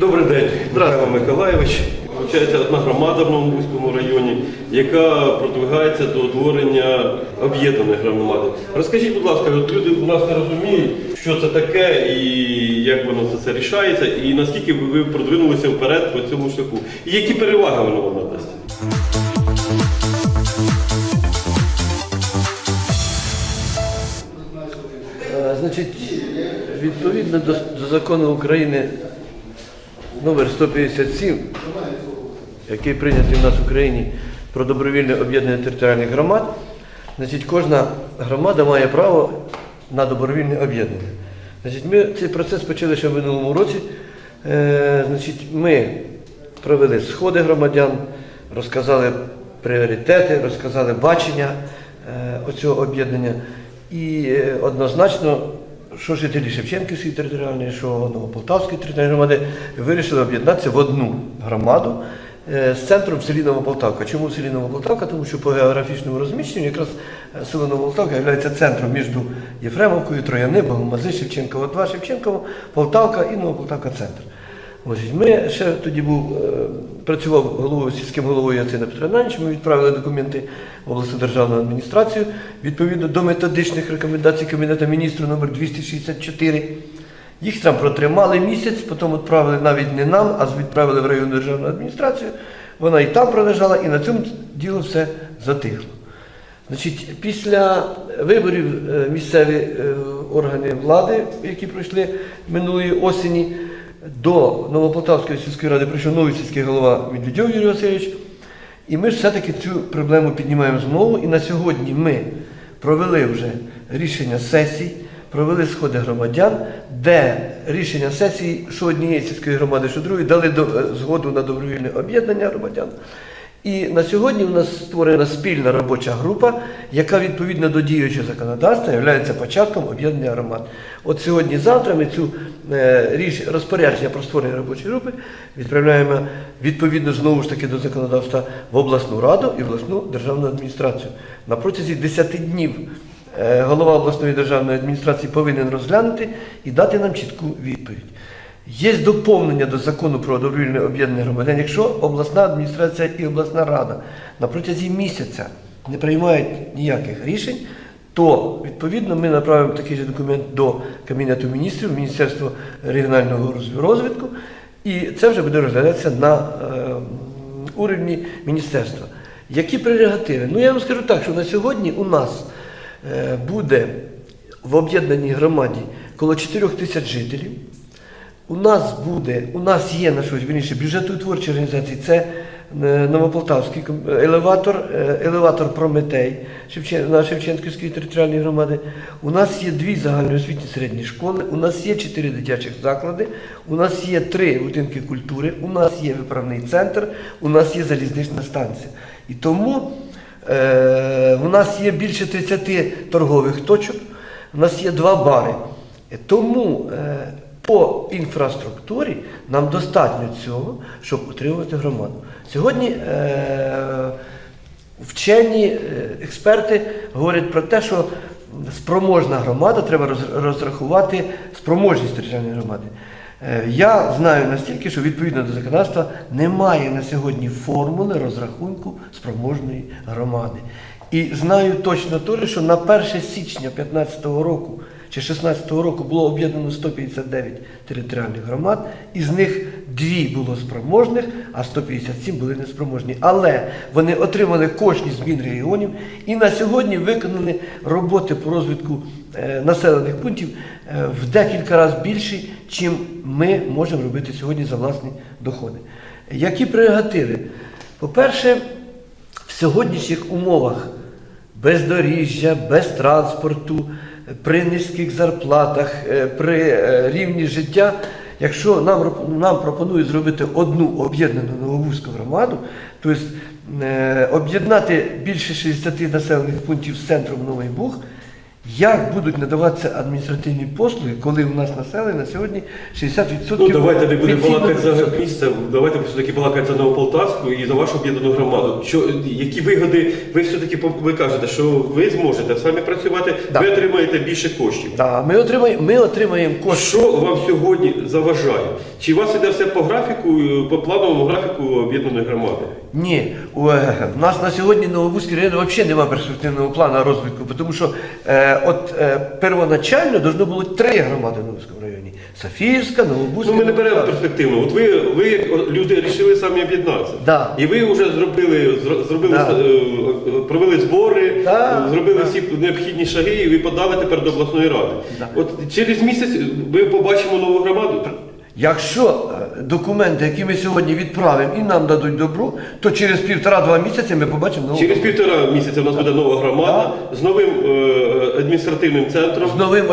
Добрий день, Михайло Миколаєвич. Получається одна громада в Новомуському районі, яка продвигається до утворення об'єднаної громади. Розкажіть, будь ласка, от люди у нас не розуміють, що це таке і як воно це, це рішається, і наскільки ви ви продвинулися вперед по цьому шляху. І які переваги воно вам надасть? Е, Значить, відповідно до закону України номер 157, який прийнятий в нас в Україні про добровільне об'єднання територіальних громад, значить, кожна громада має право на добровільне об'єднання. Значить, ми цей процес почали ще в минулому році. Е, значить, ми провели сходи громадян, розказали пріоритети, розказали бачення е, оцього об'єднання. І е, однозначно, що жителі Шевченківської територіальної, що Новополтавської територіальної громади вирішили об'єднатися в одну громаду е, з центром в селі Новополтавка. Чому в селі Новополтавка? Тому що по географічному розміщенню якраз е, село Новополтавка є центром між Єфремовкою, Трояни, Богомази, Шевченково 2, Шевченково, Полтавка і Новополтавка центр. Ось, ми ще тоді був, е, працював головою, сільським головою Яцина Петра Ми відправили документи в обласну державну адміністрацію відповідно до методичних рекомендацій Кабінету міністрів номер 264. Їх там протримали місяць, потім відправили навіть не нам, а відправили в районну державну адміністрацію. Вона і там пролежала, і на цьому діло все затихло. Значить, після виборів е, місцеві е, органи влади, які пройшли минулої осені, до Новополтавської сільської ради прийшов новий сільський голова Медведєв Юрій Васильович. І ми все-таки цю проблему піднімаємо знову. І на сьогодні ми провели вже рішення сесій, провели сходи громадян, де рішення сесії, що однієї сільської громади, що другої, дали е, згоду на добровільне об'єднання громадян. І на сьогодні у нас створена спільна робоча група, яка відповідно до діючого законодавства є початком об'єднання громад. От сьогодні-завтра ми цю е, розпорядження про створення робочої групи відправляємо відповідно знову ж таки до законодавства в обласну раду і в обласну державну адміністрацію. На протязі 10 днів е, голова обласної державної адміністрації повинен розглянути і дати нам чітку відповідь. Є доповнення до закону про добровільне об'єднання громадян, якщо обласна адміністрація і обласна рада на протязі місяця не приймають ніяких рішень, то відповідно ми направимо такий же документ до Кабінету міністрів, Міністерства регіонального розвитку, і це вже буде розглядатися на е, уровні міністерства. Які прерогативи? Ну я вам скажу так, що на сьогодні у нас е, буде в об'єднаній громаді коло 4 тисяч жителів. У нас буде, у нас є на щось вірніше бюджетотворчі організації. Це е, Новополтавський елеватор, е, елеватор Прометей на Шевченківської територіальної громади. У нас є дві загальноосвітні середні школи, у нас є чотири дитячих заклади, у нас є три будинки культури, у нас є виправний центр, у нас є залізнична станція. І тому е, у нас є більше 30 торгових точок, у нас є два бари. Е, Тому е, по інфраструктурі нам достатньо цього, щоб утримувати громаду. Сьогодні е, вчені е, експерти говорять про те, що спроможна громада треба роз- розрахувати спроможність територіальної громади. Е, Я знаю настільки, що відповідно до законодавства немає на сьогодні формули розрахунку спроможної громади. І знаю точно теж, що на 1 січня 2015 року чи 16 року було об'єднано 159 територіальних громад, із них дві було спроможних, а 157 були неспроможні. Але вони отримали кошти змін регіонів і на сьогодні виконали роботи по розвитку е, населених пунктів е, в декілька разів більші, чим ми можемо робити сьогодні за власні доходи. Які прерогативи? По-перше, в сьогоднішніх умовах бездоріжжя, без транспорту, при низьких зарплатах, е, при е, рівні життя, якщо нам, нам пропонують зробити одну об'єднану Нововузьку громаду, тобто е, об'єднати більше 60 населених пунктів з центром Новий Буг, Як будуть надаватися адміністративні послуги, коли у нас населення на сьогодні 60% Ну давайте не будемо балакати за місце, давайте все-таки балакати за Новополтавську і за вашу об'єднану громаду. Що, які вигоди ви все-таки ви кажете, що ви зможете самі працювати, Да. ви отримаєте більше коштів. Да, ми отримаємо, ми отримаємо кошти. Що вам сьогодні заважає? Чи у вас іде все по графіку, по плановому графіку об'єднаної громади? Ні, у, е, нас на сьогодні Новобузький район взагалі немає перспективного плану розвитку, тому що е, от е, первоначально должно було три громади в Новському районі: Софіївська, Новобузька. Ну ми не беремо перспективно. От ви, ви як люди вирішили самі об'єднатися. Да. І ви вже зробили, зробили Да. е, провели збори, Да, зробили да. всі необхідні шаги, і ви подали тепер до обласної ради. Да. От через місяць ми побачимо нову громаду. Якщо е, документи, які ми сьогодні відправимо і нам дадуть добро, то через півтора-два місяці ми побачимо нову Через півтора місяця у нас буде нова громада з новим е, адміністративним центром. з новим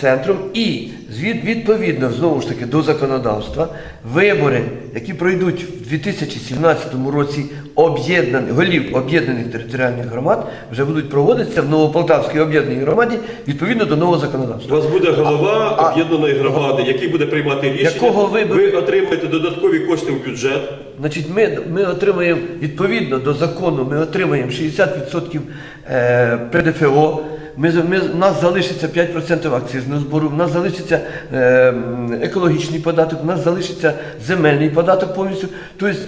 центром і відповідно знову ж таки до законодавства вибори, які пройдуть в 2017 році голів об'єднаних територіальних громад, вже будуть проводитися в Новополтавській об'єднаній громаді відповідно до нового законодавства. У вас буде голова А- об'єднаної громади, який буде приймати рішення. Якого ви- ви отримаєте додаткові кошти в бюджет. Значить, ми, ми отримаємо відповідно до закону, ми отримаємо 60% е, ПДФО. Ми, ми, у нас залишиться 5% акцизного збору, у нас залишиться е, екологічний податок, у нас залишиться земельний податок повністю. Тобто,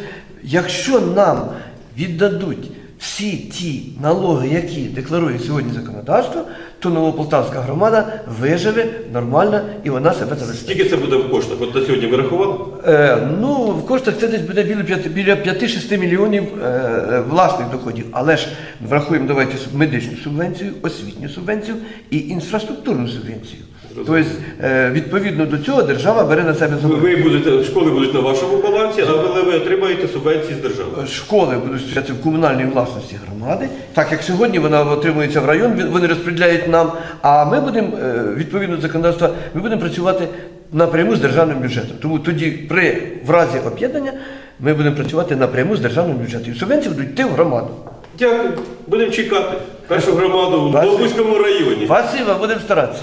якщо нам віддадуть всі ті налоги, які декларує сьогодні законодавство, то Новополтавська громада виживе нормально і вона себе забезпечить. Скільки це буде в коштах? От на сьогодні ви рахували? Е, ну, в коштах це десь буде біля 5 біля 5-6 мільйонів е, е, власних доходів. Але ж врахуємо давайте медичну субвенцію, освітню субвенцію і інфраструктурну субвенцію. Тобто, е, відповідно до цього держава бере на себе зобов'язання. ви будете школи будуть на вашому балансі, але ви отримаєте субвенції з держави. Школи будуть стояти в комунальній власності громади, так як сьогодні вона отримується в район, вони розподіляють нам. А ми будемо е, відповідно до законодавства, ми будемо працювати напряму з державним бюджетом. Тому тоді, при в разі об'єднання, ми будемо працювати напряму з державним бюджетом. І субвенції будуть йти в громаду. Дякую. Будемо чекати першу громаду в Бачите? Районі. Спасибо, будемо старатися.